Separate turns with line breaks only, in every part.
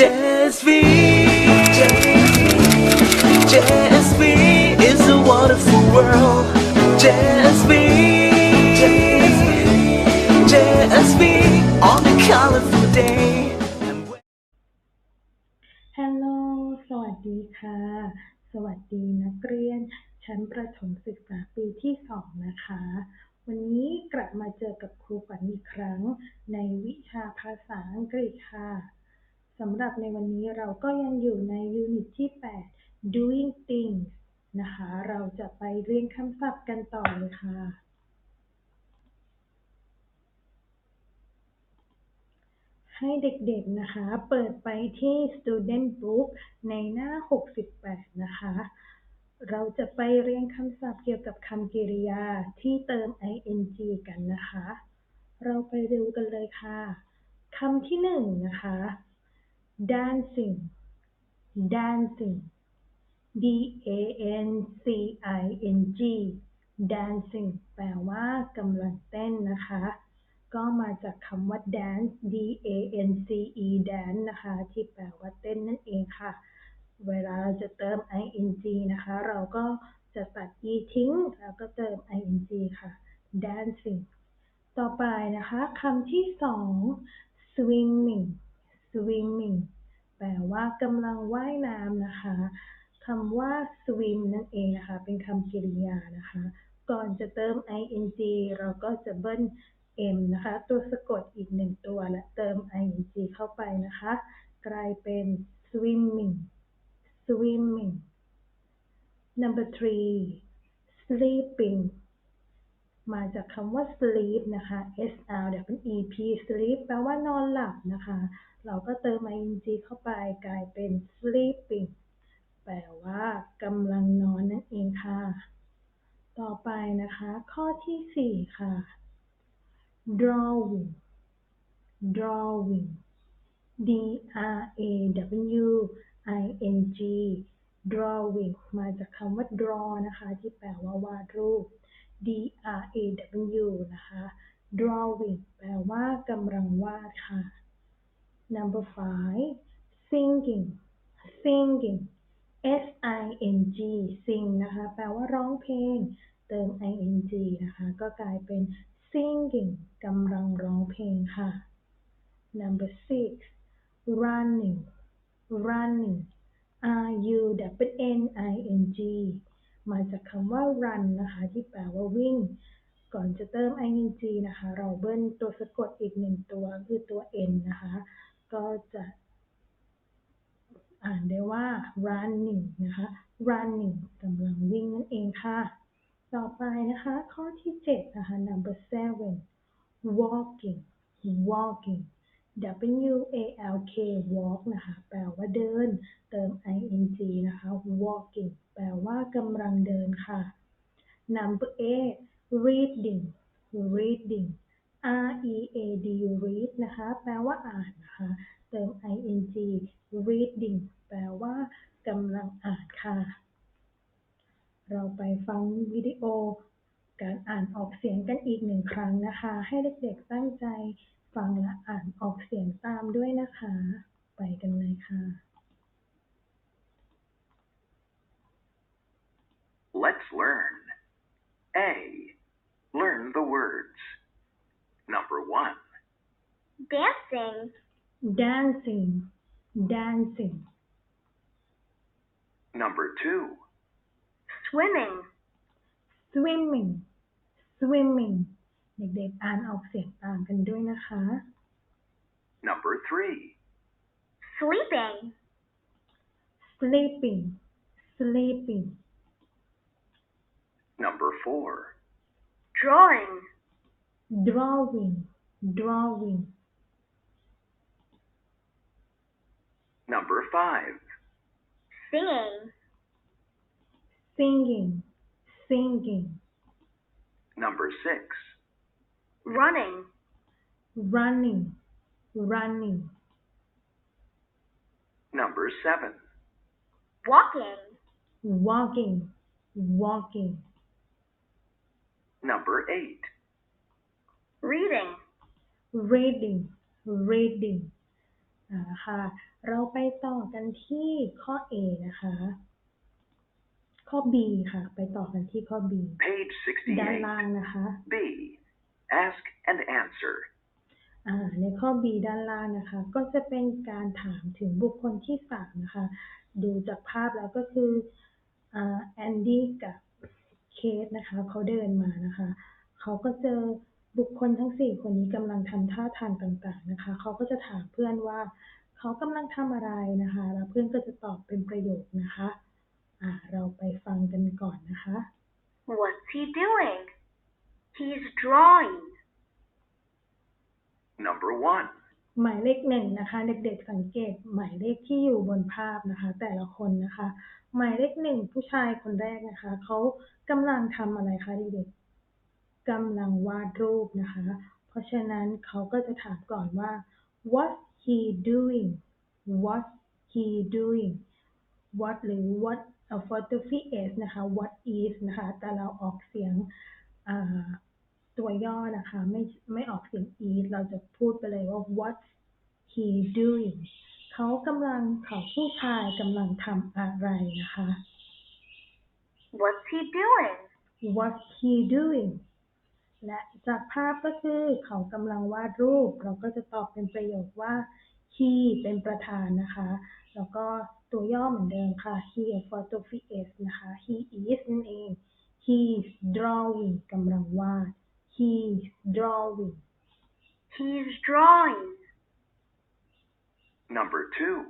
JSV JSV is a wonderful world JSV JSV on a colorful day and when-
ฮัลโหล สวัสดีค่ะ สวัสดีนักเรียน ชั้นประถมศึกษาปีที่สองนะคะ วันนี้กลับมาเจอกับครูฝันอีกครั้ง ในวิชาภาษาอังกฤษค่ะ สำหรับในวันนี้เราก็ยังอยู่ในยูนิตที่ 8 doing things นะคะ เราจะไปเรียนคำศัพท์กันต่อเลยค่ะ ให้เด็กๆนะคะ เปิดไปที่ student book ในหน้า 68 นะคะ เราจะไปเรียนคำศัพท์เกี่ยวกับคำกริยาที่เติม ing กันนะคะ เราไปดูกันเลยค่ะคำที่หนึ่งนะคะ dancing dancing d a n c i n g dancing แปลว่ากำลังเต้นนะคะ ก็มาจากคำว่า dance d a n c e dance นะคะ ที่แปลว่าเต้นนั่นเองค่ะ เวลาเราจะเติม ing นะคะ เราก็จะตัด e ทิ้ง แล้วก็เติม ing ค่ะ dancing ต่อไปนะคะคำที่สอง swimming swimming ว่ากำลังว่ายน้ำนะคะคำว่า swim นั่นเองนะคะ เป็นคำกริยานะคะ ก่อนจะเติม ing เราก็จะเบิ้ล m นะคะ ตัวสะกดอีกหนึ่งตัวและเติม ing เข้าไปนะคะ กลายเป็น swimming swimming number three sleeping มาจากคำว่า sleep นะคะ s l w e p sleep แปลว่านอนหลับนะคะ เราก็เติม ing เข้าไปกลายเป็น sleeping แปลว่ากำลังนอนนั่นเองค่ะ ต่อไปนะคะ ข้อที่สี่ค่ะ drawing drawing d r a w i n g drawing มาจากคำว่า draw นะคะ ที่แปลว่าวาดรูป d r a w นะคะ drawing แปลว่ากำลังวาดค่ะ number five singing singing s i n g sing นะคะ แปลว่าร้องเพลง เติม ing นะคะ ก็กลายเป็น singing กำลังร้องเพลงค่ะ number six running running r u n i n g มาจากคำว่า run นะคะที่แปลว่าวิ่ง ก่อนจะเติม ing นะคะ เราเบิ้ลตัวสะกดอีกหนึ่งตัวคือตัว n นะคะ ก็จะอ่านได้ว่า running นะคะ running กำลังวิ่งนั่นเองค่ะ ต่อไปนะคะ ข้อที่เจ็ดนะคะ number seven walking walking w a l k walk นะคะ แปลว่าเดิน เติม ing นะคะ walking แปลว่ากำลังเดินค่ะ number eight reading reading r e a d read นะคะ แปลว่าอ่านนะคะ เติม ing reading แปลว่ากำลังอ่านค่ะ เราไปฟังวิดีโอ การอ่านออกเสียงกันอีกหนึ่งครั้งนะคะ ให้เด็กๆตั้งใจ ฟังและอ่านออกเสียงตามด้วยนะคะ ไปกันเลยค่ะ
Let's learn. A. Learn the words. Number one.
dancing,
dancing dancing
Number two.
swimming,
swimming swimming เด็กๆ อ่านออกเสียงตามกันด้วยนะคะ
Number three.
sleeping,
sleeping sleeping
Number four.
drawing,
drawing drawing
Number five.
singing,
singing singing
Number six.
running,
running running
Number seven.
walking,
walking walking
Number eight.
reading,
reading reading อ่าค่ะ เราไปต่อกันที่ข้อ A นะคะ ข้อ B ค่ะ ไปต่อกันที่ข้อ B
Page
ด้าน
68.
ล่างนะคะ
B. Ask and answer.
อ่าในข้อ B ด้านล่างนะคะ ก็จะเป็นการถามถึงบุคคลที่สามนะคะ ดูจากภาพแล้วก็คืออ่าแอนดี้กับเคสนะคะเขาเดินมานะคะ เขาก็เจอบุคคลทั้งสี่คนนี้กำลังทำท่าทางต่างๆนะคะ เขาก็จะถามเพื่อนว่าเขากำลังทำอะไรนะคะ แล้วเพื่อนก็จะตอบเป็นประโยคนะคะอ่าเราไปฟังกันก่อนนะคะ
What's he doing? He's drawing.
Number 1.
หมายเลขหนึ่งนะคะ เด็กๆสังเกตหมายเลขที่อยู่บนภาพนะคะ แต่ละคนนะคะ หมายเลขหนึ่งผู้ชายคนแรกนะคะเขากำลังทำอะไรคะเด็กๆกำลังวาดรูปนะคะ เพราะฉะนั้นเขาก็จะถามก่อนว่า what he doing what he doing what หรือ what apostrophe s นะคะ what is นะคะ แต่เราออกเสียงอ่า ตัวย่อนะคะ ไม่ไม่ออกเสียง e เราจะพูดไปเลยว่า what he doing เขากำลังเขาผู้ชายกำลังทำอะไรนะคะ
What's he doing?
what he doing และจากภาพก็คือเขากำลังวาดรูป เราก็จะตอบเป็นประโยคว่า he เป็นประธานนะคะ แล้วก็ตัวย่อเหมือนเดิมค่ะ he apostrophe s นะคะ he is นั่นเอง he's drawing กำลังวาด he's drawing
He's drawing.
Number 2.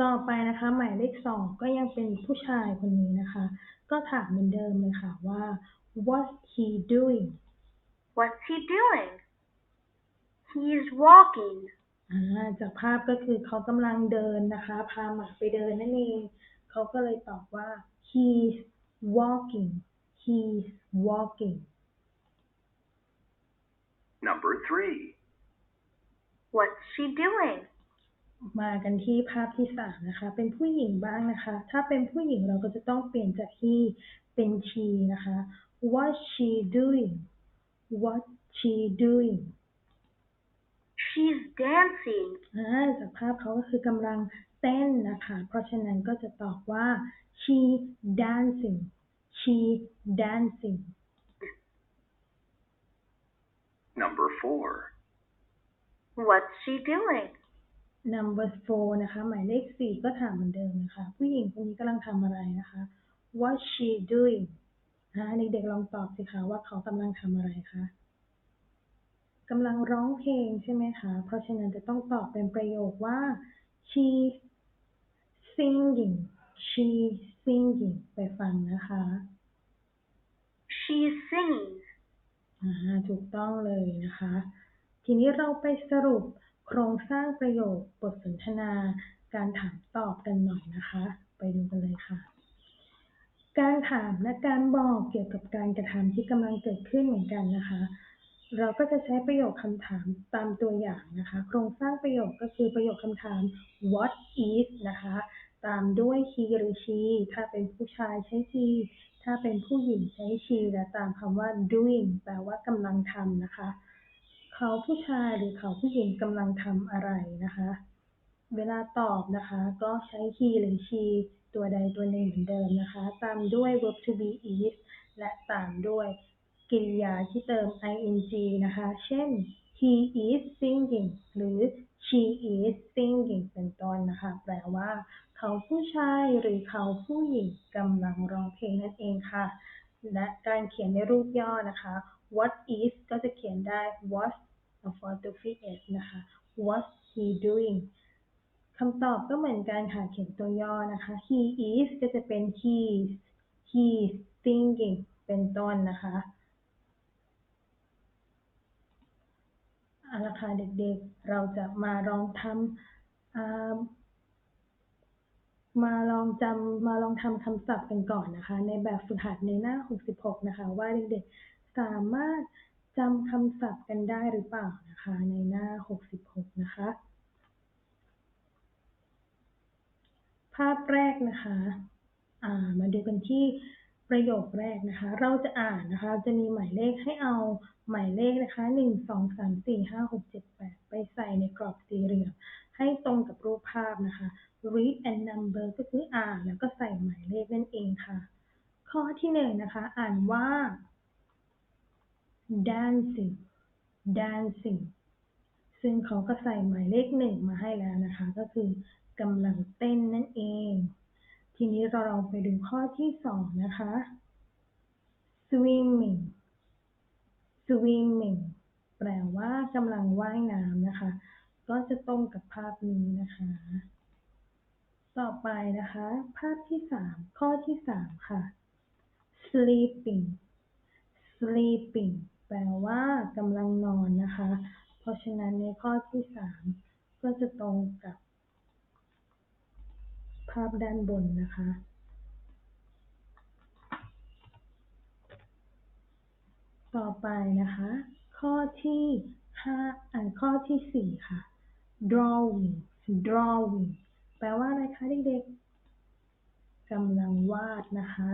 ต่อไปนะคะ หมายเลขสองก็ยังเป็นผู้ชายคนนี้นะคะ ก็ถามเหมือนเดิมเลยค่ะว่า what's he doing
What's he doing? He's walking.
อ่าจากภาพก็คือเขากำลังเดินนะคะ พาหมาไปเดินนั่นเอง เขาก็เลยตอบว่า he's walking he's walking
Number 3.
What's she doing?
มากันที่ภาพที่สามนะคะ เป็นผู้หญิงบ้างนะคะ ถ้าเป็นผู้หญิงเราก็จะต้องเปลี่ยนจาก he เป็น she นะคะ what she doing what she doing
She's dancing.
อ่าจากภาพเขาก็คือกำลังเต้นนะคะ เพราะฉะนั้นก็จะตอบว่า she dancing she dancing
Number 4.
What's she doing?
number four นะคะหมายเลขสี่ก็ถามเหมือนเดิมนะคะ ผู้หญิงคนนี้กำลังทำอะไรนะคะ what she doing อ่าเด็กๆลองตอบสิคะว่าเขากำลังทำอะไรคะกำลังร้องเพลงใช่ไหมคะ เพราะฉะนั้นจะต้องตอบเป็นประโยคว่า she singing she singing ไปฟังนะคะ
She's singing.
อ่าถูกต้องเลยนะคะ ทีนี้เราไปสรุปโครงสร้างประโยคบทสนทนาการถามตอบกันหน่อยนะคะ ไปดูกันเลยค่ะ การถามและการบอกเกี่ยวกับการกระทำที่กำลังเกิดขึ้นเหมือนกันนะคะ เราก็จะใช้ประโยคคำถามตามตัวอย่างนะคะ โครงสร้างประโยคก็คือประโยคคำถาม what is นะคะ ตามด้วย he หรือ she ถ้าเป็นผู้ชายใช้ he ถ้าเป็นผู้หญิงใช้ she และตามคำว่า doing แปลว่ากำลังทำนะคะ เขาผู้ชายหรือเขาผู้หญิงกำลังทำอะไรนะคะ เวลาตอบนะคะก็ใช้ he หรือ she ตัวใดตัวหนึ่งเหมือนเดิมนะคะ ตามด้วย verb to be is และตามด้วยกริยาที่เติม ing นะคะ เช่น he is singing หรือ she is singing เป็นต้นนะคะ แปลว่า เขาผู้ชายหรือเขาผู้หญิงกำลังร้องเพลงนั่นเองค่ะ และการเขียนในรูปย่อนะคะ what is ก็จะเขียนได้ what apostrophe s นะคะ what he doing คำตอบก็เหมือนกันค่ะเขียนตัวย่อนะคะ he is ก็จะเป็น he's he's singing เป็นต้นนะคะเอาละค่ะเด็กๆ เราจะมาลองทำ มาลองจำมาลองทำคำศัพท์กันก่อนนะคะ ในแบบฝึกหัดในหน้า 66 นะคะ ว่าเด็กๆสามารถจำคำศัพท์กันได้หรือเปล่านะคะ ในหน้า 66 นะคะ ภาพแรกนะคะามาดูกันที่ประโยคแรกนะคะ เราจะอ่านนะคะ จะมีหมายเลขให้เอาหมายเลขนะคะหนึ่งสองสามสี่ห้าหกเจ็ดแปดไปใส่ในกรอบสี่เหลี่ยม ให้ตรงกับรูปภาพนะคะ read and number ก็คืออ่านแล้วก็ใส่หมายเลขนั่นเองค่ะ ข้อที่หนึ่งนะคะ อ่านว่า dancing dancing ซึ่งเขาก็ใส่หมายเลขหนึ่งมาให้แล้วนะคะ ก็คือกำลังเต้นนั่นเอง ทีนี้เราลองไปดูข้อที่สองนะคะ swimming swimming แปลว่ากำลังว่ายน้ำนะคะ ก็จะตรงกับภาพนี้นะคะ ต่อไปนะคะ ภาพที่สามข้อที่สามค่ะ sleeping sleeping แปลว่ากำลังนอนนะคะ เพราะฉะนั้นในข้อที่สามก็จะตรงกับ ภาพด้านบนนะคะ ต่อไปนะคะ ข้อที่ห้าอ่านข้อที่สี่ค่ะ drawing drawing แปลว่าอะไรคะเด็กๆกำลังวาดนะคะ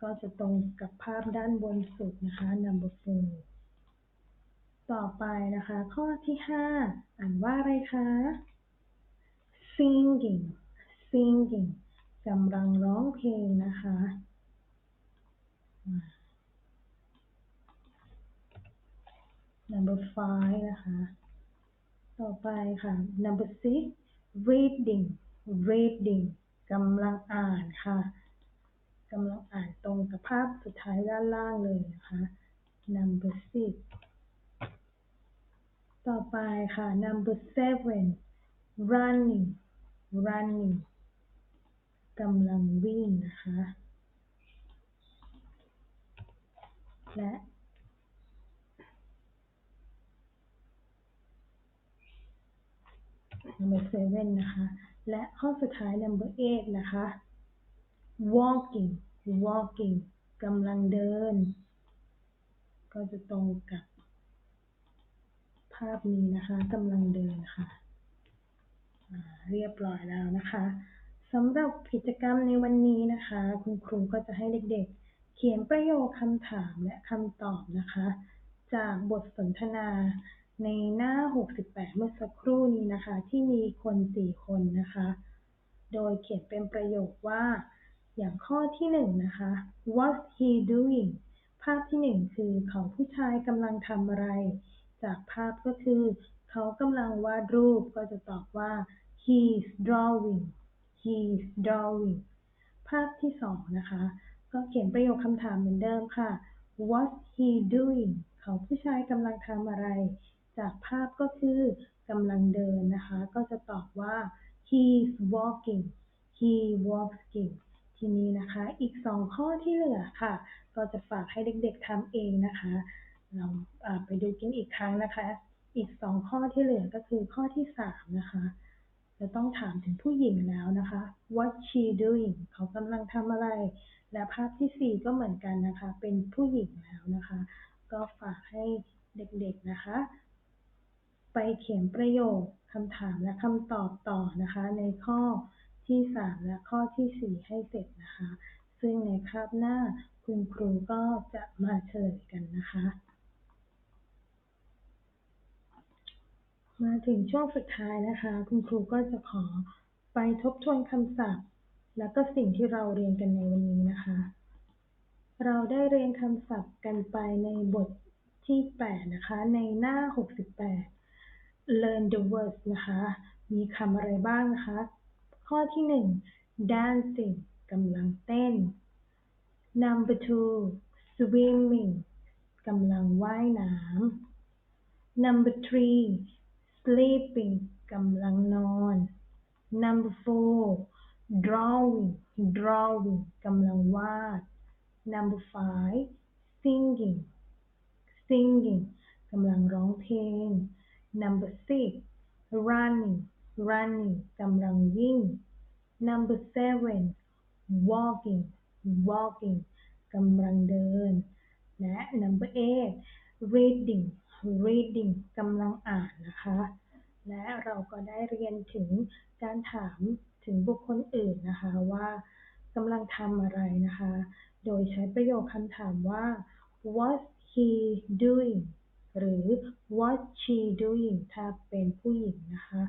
ก็จะตรงกับภาพด้านบนสุดนะคะ number four ต่อไปนะคะ ข้อที่ห้าอ่านว่าอะไรคะ singing singing กำลังร้องเพลงนะคะอ่า number five นะคะ ต่อไปค่ะ number six reading reading กำลังอ่านค่ะกำลังอ่านตรงกับภาพสุดท้ายด้านล่างเลยนะคะ number six ต่อไปค่ะ number seven running running กำลังวิ่งนะคะ และ number seven นะคะ และข้อสุดท้าย number eight นะคะ walking walking กำลังเดิน ก็จะตรงกับ ภาพนี้นะคะกำลังเดินค่ะเรียบร้อยแล้วนะคะสำหรับกิจกรรมในวันนี้นะคะ คุณครูก็จะให้เด็กๆ เขียนประโยคคำถามและคำตอบนะคะ จากบทสนทนา ในหน้า 68 เมื่อสักครู่นี้นะคะ ที่มีคน 4 คนนะคะ โดยเขียนเป็นประโยคว่า อย่างข้อที่ 1 นะคะ what's he doing ภาพที่ 1 คือเขาผู้ชายกำลังทำอะไร จากภาพก็คือ เขากำลังวาดรูปก็จะตอบว่า he's drawing he's drawing ภาพที่ 2 นะคะ ก็เขียนประโยคคำถามเหมือนเดิมค่ะ what's he doing เขาผู้ชายกำลังทำอะไร จากภาพก็คือกำลังเดินนะคะ ก็จะตอบว่า he's walking he walking ทีนี้นะคะ อีก 2 ข้อที่เหลือค่ะ ก็จะฝากให้เด็กๆทำเองนะคะ เราไปดูกันอีกครั้งนะคะ อีก 2 ข้อที่เหลือก็คือข้อที่ 3 นะคะ จะต้องถามถึงผู้หญิงแล้วนะคะ what she doing เขากำลังทำอะไร และภาพที่ 4 ก็เหมือนกันนะคะ เป็นผู้หญิงแล้วนะคะ ก็ฝากให้เด็กๆนะคะ ไปเขียนประโยคคำถามและคำตอบต่อนะคะ ในข้อที่ 3 และข้อที่ 4 ให้เสร็จนะคะ ซึ่งในคาบหน้าคุณครูก็จะมาเฉลยกันนะคะ มาถึงช่วงสุดท้ายนะคะ คุณครูก็จะขอไปทบทวนคำศัพท์ แล้วก็สิ่งที่เราเรียนกันในวันนี้นะคะ เราได้เรียนคำศัพท์กันไปในบทที่ 8 นะคะ ในหน้า 68 learn the words นะคะ มีคำอะไรบ้างนะคะ ข้อที่1 dancing กำลังเต้น number two swimming กำลังว่ายน้ำ number three sleeping กำลังนอน number four drawing drawing กำลังวาด number five singing singing กำลังร้องเพลง number six running running กำลังวิ่ง number seven walking walking กำลังเดิน และ number eight reading reading กำลังอ่านนะคะ และเราก็ได้เรียนถึงการถามถึงบุคคลอื่นนะคะว่ากำลังทำอะไรนะคะ โดยใช้ประโยคคำถามว่า What's he doing หรือ what she doing ถ้าเป็นผู้หญิงนะคะ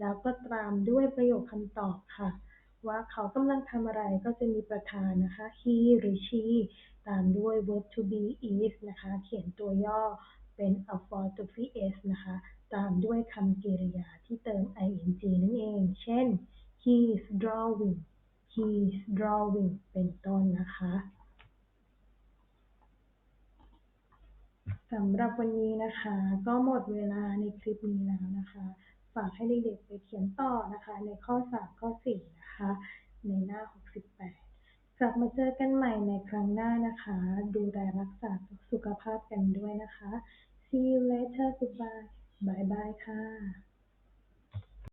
แล้วก็ตามด้วยประโยคคำตอบค่ะ ว่าเขากำลังทำอะไรก็จะมีประธานนะคะ he หรือ she ตามด้วย verb to be is นะคะ เขียนตัวย่อเป็น apostrophe s นะคะ ตามด้วยคำกริยาที่เติม ing นั่นเอง เช่น he's drawing he's drawing เป็นต้นนะคะ สำหรับวันนี้นะคะ ก็หมดเวลาในคลิปนี้แล้วนะคะ ฝากให้เด็กๆไปเขียนต่อนะคะ ในข้อ 3 ข้อ 4 นะคะ ในหน้า 68 กลับมาเจอกันใหม่ในครั้งหน้านะคะ ดูแลรักษาสุขภาพกันด้วยนะคะ see you later goodbye บายบายค่ะ